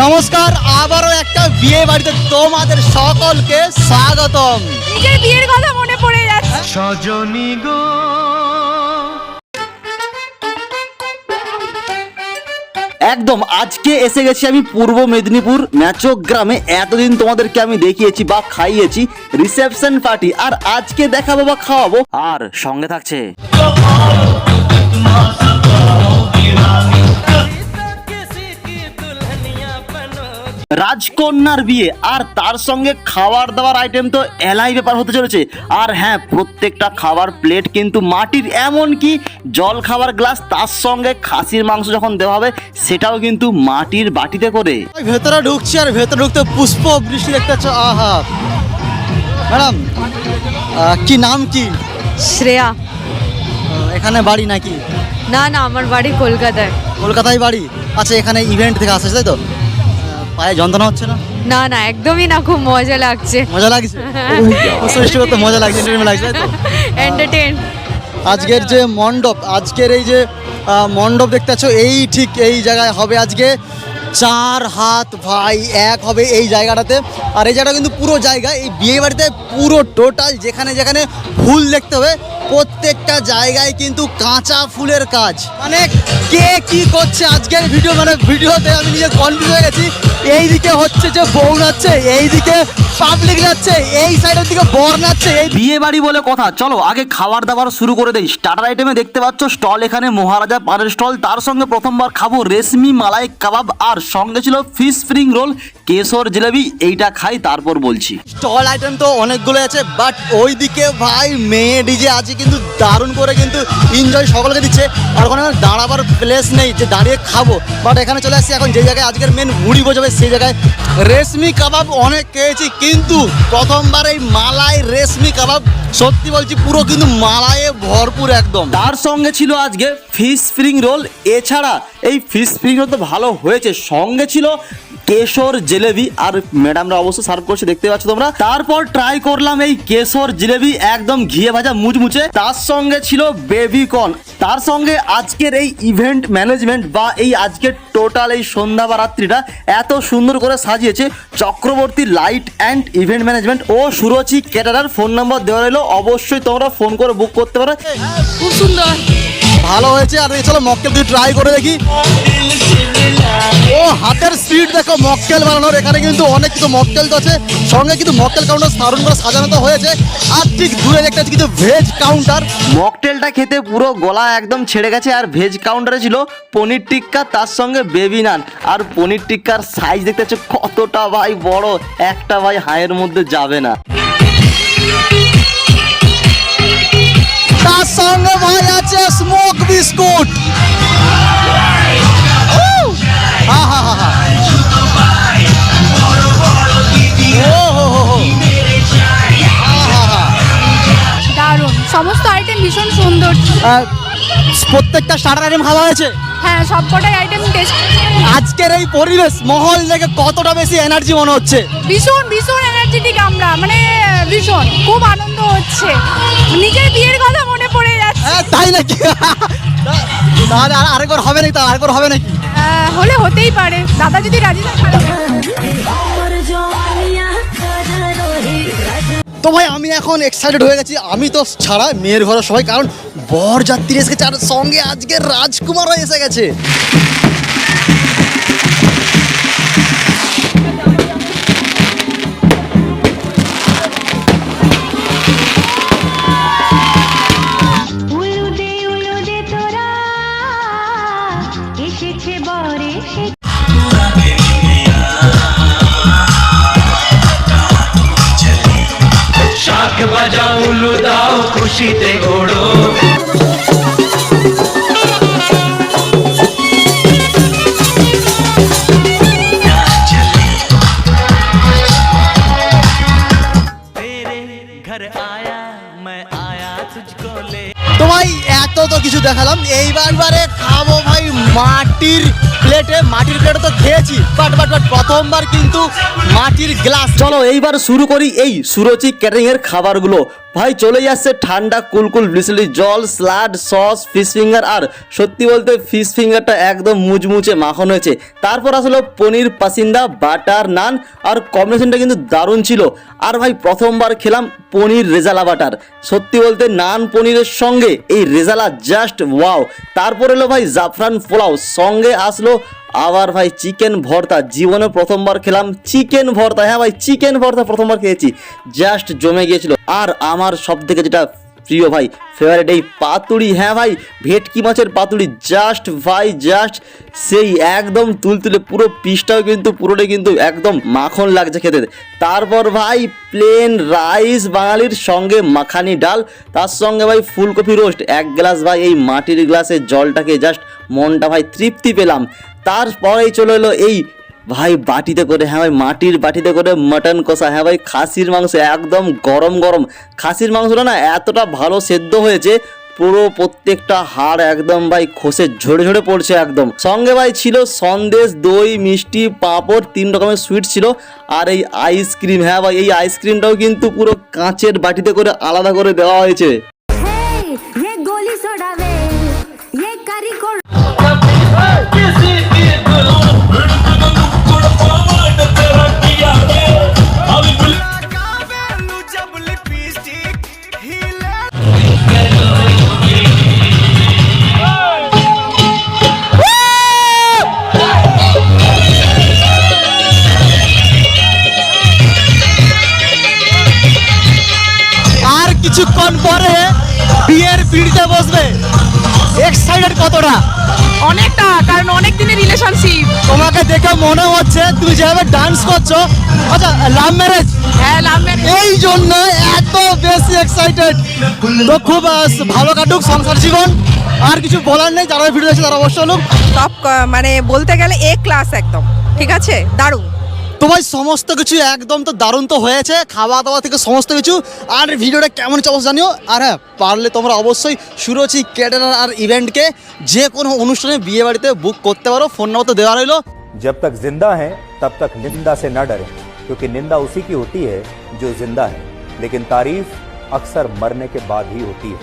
নমস্কার আবারও একটা বিয়ে বাড়িতে তোমাদের সকলকে স্বাগতম। নিজের বিয়ের কথা মনে পড়ে যাচ্ছে। সজনী গো। একদম আজকে এসে গেছি আমি পূর্ব মেদিনীপুর ম্যাচক গ্রামে এতদিন তোমাদেরকে আমি দেখিয়েছি বা খাইয়েছি রিসেপশন পার্টি আর আজকে দেখাবো বা খাওয়াবো। আর সঙ্গে থাকছে রাজকন্যার বিয়ে। আর তার সঙ্গে খাবার দাবার আইটেম তো এলাই ব্যাপার হতে চলেছে। আর হ্যাঁ প্রত্যেকটা খাবার প্লেট কিন্তু মাটির এমন কি জল খাবার গ্লাস তার সঙ্গে খাসির মাংস যখন দেওয়া হবে সেটাও কিন্তু মাটির বাটিতে করে। ভেতরে ঢুকছি আর ভেতরে ঢুকতে পুষ্প বৃষ্টি দেখতে পাচ্ছ আহা। ম্যাডাম কি নাম কি? শ্রেয়া। এখানে বাড়ি নাকি? না না আমার বাড়ি কলকাতায়। কলকাতায় বাড়ি? আচ্ছা এখানে ইভেন্ট থেকে আসছে তাই তো? পায়ে যন্ত্রণা হচ্ছে না? না না একদমই না খুব মজা লাগছে। মজা লাগছে? বৃষ্টি করতে মজা লাগছে লাগছে এন্টারটেন আজকের যে মণ্ডপ আজকের এই যে মণ্ডপ দেখতে পাচ্ছ এই ঠিক এই জায়গায় হবে আজকে। চার হাত ভাই এক হবে এই জায়গাটাতে। আর এই জায়গাটা কিন্তু পুরো জায়গা এই বিয়ে বাড়িতে পুরো টোটাল যেখানে যেখানে ফুল দেখতে হবে প্রত্যেকটা জায়গায় কিন্তু কাঁচা ফুলের কাজ। মানে কে কি করছে আজকের ভিডিও মানে ভিডিওতে আমি নিজে কনফিউজ হয়ে গেছি। এইদিকে হচ্ছে যে বউ নাচছে এইদিকে পাবলিক নাচছে এই সাইডের দিকে বর নাচছে এই বিয়ে বাড়ি বলে কথা। চলো আগে খাবার দাবার শুরু করে দেই। স্টার্টার আইটেমে দেখতে পাচ্ছ স্টল এখানে মহারাজা পানের স্টল তার সঙ্গে প্রথমবার খাব রেশমি মালাই কাবাব আর সঙ্গে ছিল ফিশ স্প্রিং রোল কেশর জিলেবি এইটা খাই তারপর বলছি। স্টল আইটেম তো অনেকগুলো আছে বাট ওইদিকে ভাই মেয়ে ডিজে আছে কিন্তু দারুণ করে কিন্তু এনজয় সকলকে দিচ্ছে। আর ওখানে দাঁড়াবার প্লেস নেই, যে দাঁড়িয়ে খাব। বাট এখানে চলে আসছি এখন যে জায়গায় আজকের মেন মুড়ি বোঝাবে সেই জায়গায় রেশমি কাবাব অনেক খেয়েছি, কিন্তু প্রথমবার এই মালাই রেশমি কাবাব, সত্যি বলছি পুরো কিন্তু মালায়ে ভরপুর একদম। তার সঙ্গে ছিল আজকে ফিশ স্প্রিং রোল এছাড়া এই ফিশ স্প্রিং রোল তো ভালো হয়েছে। সঙ্গে ছিল কেশর জিলেবি আর ম্যাডামরা অবশ্য সার্ভ করছে দেখতে পাচ্ছ তোমরা। তারপর ট্রাই করলাম এই কেশর জিলেবি একদম ঘিয়ে ভাজা মুচমুচে। তার সঙ্গে ছিল বেবি কর্ন তার সঙ্গে আজকের এই ইভেন্ট ম্যানেজমেন্ট বা এই আজকের টোটাল এই সন্ধ্যা বা রাত্রিটা এত সুন্দর করে সাজিয়েছে। Chakraborty light and event management O Suruchi caterer phone number দেওয়া রইল। অবশ্যই তোমরা ফোন করে বুক করতে পারো। খুব সুন্দর। ভালো হয়েছে। আর চলো মক্কেল তুই ট্রাই করে দেখি। হাতের স্পিড দেখো মক্কেল বানানোর। এখানে কিন্তু অনেক কিছু মক্কেল আছে। সঙ্গে কিন্তু মক্কেল কাউন্টার সারুন করে সাজানো তো হয়েছে। আর ঠিক দূরে পাচ্ছি কিন্তু ভেজ কাউন্টার মকটেলটা খেতে পুরো গলা একদম ছেড়ে গেছে আর ভেজ কাউন্টারে ছিল পনির টিক্কা তার সঙ্গে বেবি নান আর পনির টিক্কার সাইজ দেখতে পাচ্ছ কতটা ভাই বড় একটা ভাই হায়ের মধ্যে যাবে না। তার সঙ্গে ভাই আছে স্মোক বিস্কুট প্রত্যেকটা স্টার্টার আইটেম খাওয়া হয়েছে? হ্যাঁ সবকটাই আইটেম টেস্ট আজকের এই পরিবেশ মহল দেখে কতটা বেশি এনার্জি মনে হচ্ছে? ভীষণ ভীষণ এনার্জেটিক আমরা মানে ভীষণ খুব আনন্দ হচ্ছে। নিজের বিয়ের কথা মনে পড়ে যাচ্ছে। হ্যাঁ তাই নাকি? তাহলে আর আরেকবার হবে নাকি তা আরেকবার হবে নাকি? হলে হতেই পারে। দাদা যদি রাজি থাকে। তো ভাই আমি এখন এক্সাইটেড হয়ে গেছি। আমি তো ছাড়া মেয়ের ঘরে সবাই কারণ বর যাত্রী এসে গেছে আর সঙ্গে আজকে রাজকুমারও এসে গেছে। তোরা খুশিতে ওড়ো। তো ভাই এত তো কিছু দেখালাম এইবার বারে খাব ভাই মাটির প্লেটে মাটির প্লেটে তো খেয়েছি। বাট বাট বাট প্রথমবার কিন্তু মাটির গ্লাস চলো এইবার শুরু করি এই সুরচি ক্যাটারিং খাবারগুলো। ভাই, চলে যাচ্ছে ঠান্ডা, কুলকুল বিসলি জল, স্লাড, সস ফিশ ফিঙ্গার আর সত্যি বলতে ফিশ ফিঙ্গারটা একদম মুচমুচে মাখন হয়েছে। তারপর আসলো পনির, পাসিন্দা, বাটার নান আর কম্বিনেশনটা কিন্তু দারুণ ছিল। আর ভাই, প্রথমবার খেলাম পনির রেজালা বাটার। সত্যি বলতে নান পনিরের সঙ্গে এই রেজালা জাস্ট ওয়াও তারপর এলো ভাই, জাফরান পোলাও। সঙ্গে আসলো আবার ভাই চিকেন ভর্তা। জীবনে প্রথমবার খেলাম চিকেন ভর্তা। হ্যাঁ ভাই, চিকেন ভর্তা প্রথমবার খেয়েছি। জাস্ট জমে গিয়েছিল। আর আমার সব থেকে যেটা প্রিয় ভাই ফেভারিট এই পাতুড়ি। হ্যাঁ ভাই, ভেটকি মাছের পাতুড়ি। জাস্ট ভাই জাস্ট সেই একদম তুলতুলে পুরো পিসটাও কিন্তু, পুরোটাই কিন্তু একদম মাখন লাগছে খেতে। তারপর ভাই প্লেন রাইস বাঙালির সঙ্গে মাখানি ডাল। তার সঙ্গে ভাই ফুলকপি রোস্ট এক গ্লাস ভাই এই মাটির গ্লাসে জলটাকে জাস্ট মনটা ভাই তৃপ্তি পেলাম। তারপরেই চলে এলো এই ভাই বাটিতে করে হ্যাঁ ভাই মাটির বাটিতে করে মাটন কষা হ্যাঁ ভাই খাসির মাংস একদম গরম গরম খাসির মাংসটা না এতটা ভালো সেদ্ধ হয়েছে পুরো প্রত্যেকটা হাড় একদম ভাই খসে ঝরে ঝরে পড়ছে একদম সঙ্গে ভাই ছিল সন্দেশ দই মিষ্টি পাঁপড় তিন রকমের সুইট ছিল আর এই আইসক্রিম হ্যাঁ ভাই এই আইসক্রিমটাও কিন্তু পুরো কাঁচের বাটিতে করে আলাদা করে দেওয়া হয়েছে ये गोली सोडावे ये करी এক্সাইটেড কতটা? অনেকটা কারণ অনেক দিনের রিলেশনশিপ তোমাকে দেখে মনে হচ্ছে তুমি যেভাবে ডান্স করছ। আচ্ছা লাভ ম্যারেজ হ্যাঁ লাভ ম্যারেজ এই জন্য এত বেশি এক্সাইটেড তো খুব ভালো কাটুক সংসার জীবন। আর কিছু বলার নেই যারা ভিডিও দেখছে তারা অবশ্যই লোক টপ মানে বলতে গেলে এ ক্লাস একদম। ঠিক আছে? দারুণ। তো ভাই সমস্ত কিছু একদম তো দারুণ তো হয়েছে খাওয়া দাওয়া থেকে সমস্ত কিছু আর ভিডিওটা কেমন হচ্ছে অবশ্যই জানিও আর হ্যাঁ পারলে তোমরা অবশ্যই সুরচি ক্যাটারার আর ইভেন্টকে যে কোনো অনুষ্ঠানে বিয়ে বাড়িতে বুক করতে পারো ফোন নম্বর তো দেওয়া রইলো जब तक जिंदा हैं तब तक निंदा से न डरें क्योंकि निंदा उसी की होती है जो जिंदा है लेकिन तारीफ अक्सर मरने के बाद ही होती है